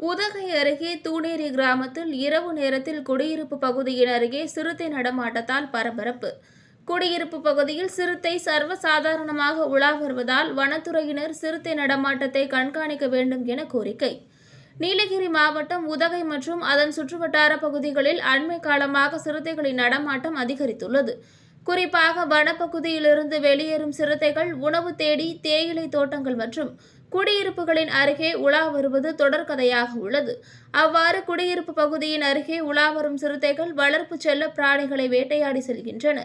உதகை அருகே தூணேரி கிராமத்தில் இரவு நேரத்தில் குடியிருப்பு பகுதியின் அருகே சிறுத்தை நடமாட்டத்தால் பரபரப்பு. குடியிருப்பு பகுதியில் சிறுத்தை சர்வசாதாரணமாக உலா வருவதால் வனத்துறையினர் சிறுத்தை நடமாட்டத்தை கண்காணிக்க வேண்டும் என கோரிக்கை. நீலகிரி மாவட்டம் உதகை மற்றும் அதன் சுற்றுவட்டார பகுதிகளில் அண்மை காலமாக சிறுத்தைகளின் நடமாட்டம் அதிகரித்துள்ளது. குறிப்பாக வனப்பகுதியிலிருந்து வெளியேறும் சிறுத்தைகள் உணவு தேடி தேயிலை தோட்டங்கள் மற்றும் குடியிருப்புகளின் அருகே உலா வருவது தொடர்கதையாக உள்ளது. அவ்வாறு குடியிருப்பு பகுதியின் அருகே உலா வரும் சிறுத்தைகள் வளர்ப்பு செல்ல பிராணிகளை வேட்டையாடி செல்கின்றன.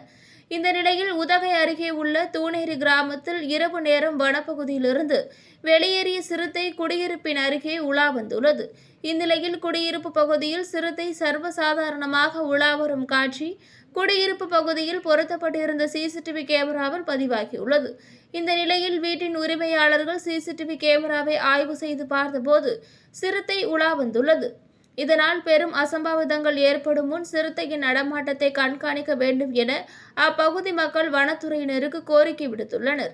இந்த நிலையில் உதகை அருகே உள்ள தூணேரி கிராமத்தில் இரவு நேரம் வனப்பகுதியிலிருந்து வெளியேறிய சிறுத்தை குடியிருப்பின் அருகே உலா வந்துள்ளது. இந்நிலையில் குடியிருப்பு பகுதியில் சிறுத்தை சர்வசாதாரணமாக உலா வரும் காட்சி குடியிருப்பு பகுதியில் பொருத்தப்பட்டிருந்த சிசிடிவி கேமராவில் பதிவாகியுள்ளது. இந்த நிலையில் வீட்டின் உரிமையாளர்கள் சிசிடிவி கேமராவை ஆய்வு செய்து பார்த்தபோது சிறுத்தை உலா வந்துள்ளது. இதனால் பெரும் அசம்பாவிதங்கள் ஏற்படும் முன் சிறுத்தையின் நடமாட்டத்தை கண்காணிக்க வேண்டும் என அப்பகுதி மக்கள் வனத்துறையினருக்கு கோரிக்கை விடுத்துள்ளனர்.